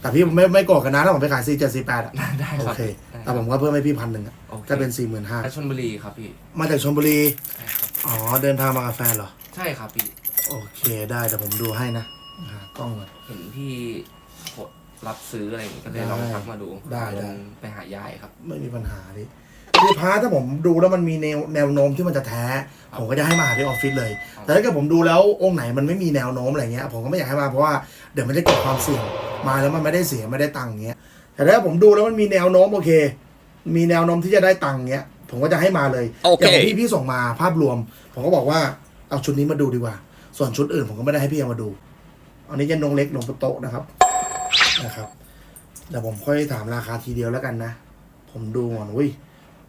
แต่พี่ไม่ไม่โกรธกันนะถ้าผมไปขายสี่เจ็ดสี่แปดอะได้โอครับเค ได้แต่ผมก็เพิ่มให้พี่พันหนึ่งอะโอเคก็เป็นสี่หมื่นห้าและชลบุรีครับพี่มาจากชลบุรี ใช่ครับอ๋อ เดินทางมากับแฟนเหรอ ใช่ครับพี่ โอเคได้แต่ผมดูให้นะหากล้องก่อน เห็นพี่กดรับซื้ออะไรอย่างงี้ก็เลยลองทักมาดูได้ได้เนไปหายายครับ ไม่มีปัญหาดิคือพาร์ทถ้าผมดูแล้วมันมีแนวแนวโน้มที่มันจะแท้ ผมก็จะให้มาหาที่ออฟฟิศเลย แต่ถ้าเกิดผมดูแล้วองค์ไหนมันไม่มีแนวโน้มอะไรเงี้ยผมก็ไม่อยากให้มาเพราะว่าเดี๋ยวมันจะเกิดความเสี่ยงมาแล้วมันไม่ได้เสียไม่ได้ตังค์เงี้ยแต่ถ้าผมดูแล้วมันมีแนวโน้มโอเค มีแนวโน้มที่จะได้ตังค์เงี้ยผมก็จะให้มาเลยโอเคย่างที่พี่ส่งมาภาพรวม ผมก็บอกว่าเอาชุดนี้มาดูดีกว่า ส่วนชุดอื่นผมก็ไม่ได้ให้พี่เอามาดูอันนี้จะนงเล็กลงโต๊ะนะครับนะครับเดี๋ยวผมค่อยถามราคาทีเดียวแล้วกันนะ ผมดูก่อนอุ้ย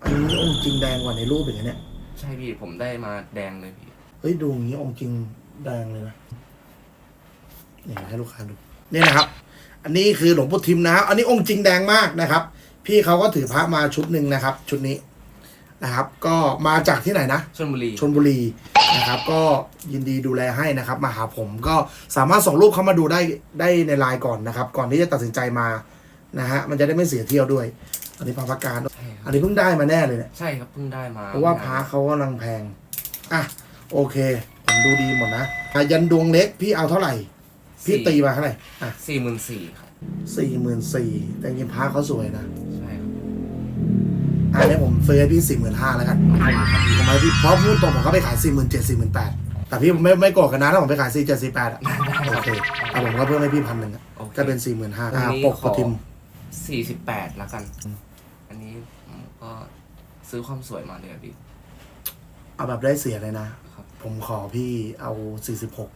อันนี้องค์จริงแดงกว่าในรูปอย่างเงี้ยเนี่ย ใช่พี่ผมได้มาแดงเลยพี่เฮ้ยดูอย่างนี้องค์จริงแดงเลยนะนี่ให้ลูกค้าดูนี่นะครับ อันนี้คือหลวงปู่ทิมนะครับอันนี้องค์จริงแดงมากนะครับ พี่เขาก็ถือพระมาชุดหนึ่งนะครับ ชุดนี้นะครับ ก็มาจากที่ไหนนะชลบุรีชนบุรีนะครับ ก็ยินดีดูแลให้นะครับ มาหาผมก็สามารถส่งรูปเข้ามาดูได้ได้ในไลน์ก่อนนะครับ ก่อนที่จะตัดสินใจมานะฮะมันจะได้ไม่เสียเที่ยวด้วย อันนี้พระประการใช่ คอัรับนนี้เพิ่งได้มาแน่เลยเนี่ยใช่ครับเพิ่งได้มาเพราะว่าพระเขากำลังแพง อะ โอเค ผมดูดีหมดนะอะยันดวงเล็กพี่เอาเท่าไหร่ พี่ตีมาเท่าไหร่อะสี่หมื่นสี่ครับสี่หมื่นสี่แต่จริงๆพระเขาสวยนะ ใช่ครับอันนี้ผมซื้อให้พี่สี่หมื่นห้าแล้วกันผมให้พี่เพราะพูดตรงผมก็ไปขายสี่หมื่นเจ็ดสี่หมื่นแปดแต่พี่ไม่ไม่โกรธกันนะถ้าผมไปขายสี่เจ็ดสี่แปดอะโอเคแต่ผมก็เพิ่มให้พี่พันหนึ่งอะโอเคก็เป็นสี่หมื่นห้าอันนี้ปกขปอทิมสี่สิบแปดละกัน อันนี้ผมก็ซื้อความสวยมาเลยอะพี่ เอาแบบได้เสียเลยนะ ครับ ผมขอพี่เอาสี่สิบหก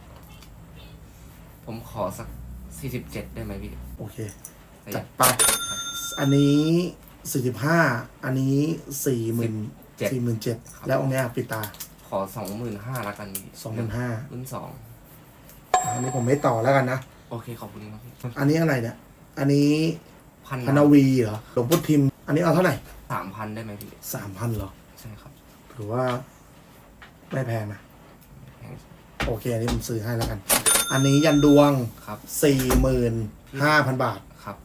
ผมขอสักสี่สิบเจ็ดได้ไหมพี่โอเค แต่อจัยาดก ไปอันนี้สี่สิบห้าอันนี้สี่หมื่นเจ็ดสี่หมื่นเจ็ด ครับแล้วองค์เนี้ยปิดตา ขอสองหมื่นห้าละกันพี่สองหมื่นห้ารุ่นสองอันนี้ผมไม่ต่อแล้วกันนะ โอเคขอบคุณครับพี่อันนี้อะไรเนี่ย อันนี้พันพนาวีเหรอ หลวงพุทธิม อันนี้เอาเท่าไหร่สามพันได้ไหมพี่สามพันเหรอใช่ครับหรือว่าไม่แพงนะแพงโอเค อันนี้ผมซื้อให้แล้วกัน อันนี้ยันดวงครับสี่หมื่นห้าพันบาท ครับ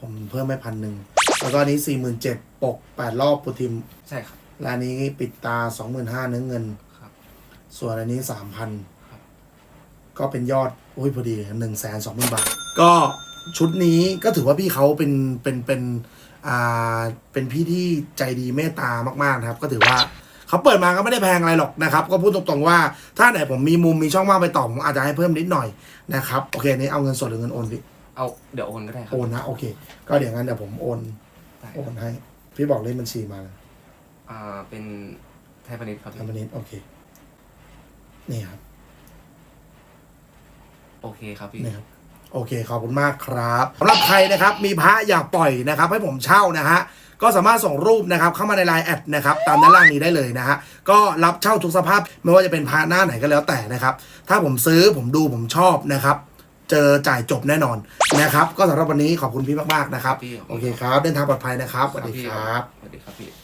ผมเพิ่มให้พันหนึ่งแล้วก็อันนี้สี่หมื่นเจ็ดปกแปดรอบพุทธิม ใช่ครับ และอันนี้ปิดตาสองหมื่นห้าเนื้อเงิน ครับ ส่วนอันนี้สามพันครับ ก็เป็นยอดอุ้ยพอดีหนึ่งแสนสองหมื่นบาท ก็ชุดนี้ก็ถือว่าพี่เขาเป็นเป็นเป็นอ่า เป็นพี่ที่ใจดีเมตตามากๆนะครับ ก็ถือว่าเขาเปิดมาก็ไม่ได้แพงอะไรหรอกนะครับ ก็พูดตรงๆว่าถ้าไหนผมมีมุมมีช่องว่างไปต่อผมอาจจะให้เพิ่มนิดหน่อยนะครับโอเคอันนี้เอาเงินสดหรือเงินโอนพี่เอาเดี๋ยวโอนก็ได้ครัโอนนะโอเค ก็เดี๋ยวงั้นเดี๋ยวผมโอนได้โอนให้พี่บอกเลขบัญชีมาอ่าเป็นไทยพาณิชย์ครับทำบันนี้โอเคนี่ครับโอเคครับพี่ นี่ครับ โอเคขอบคุณมากครับสำหรับใครนะครับมีพระอยากปล่อยนะครับ ให้ผมเช่านะฮะก็สามารถส่งรูปนะครับเข้ามาในไลน์แอดนะครับตามด้านล่างนี้ได้เลยนะฮะก็รับเช่าทุกสภาพไม่ว่าจะเป็นพระหน้าไหนก็แล้วแต่นะครับ ถ้าผมซื้อผมดูผมชอบนะครับ เจอจ่ายจบแน่นอนนะครับ ก็สำหรับวันนี้ขอบคุณพี่มากๆนะครับพี่โอเคครับ เดินทางปลอดภัยนะครับสวัสดีครับ สวัสดีครับพี่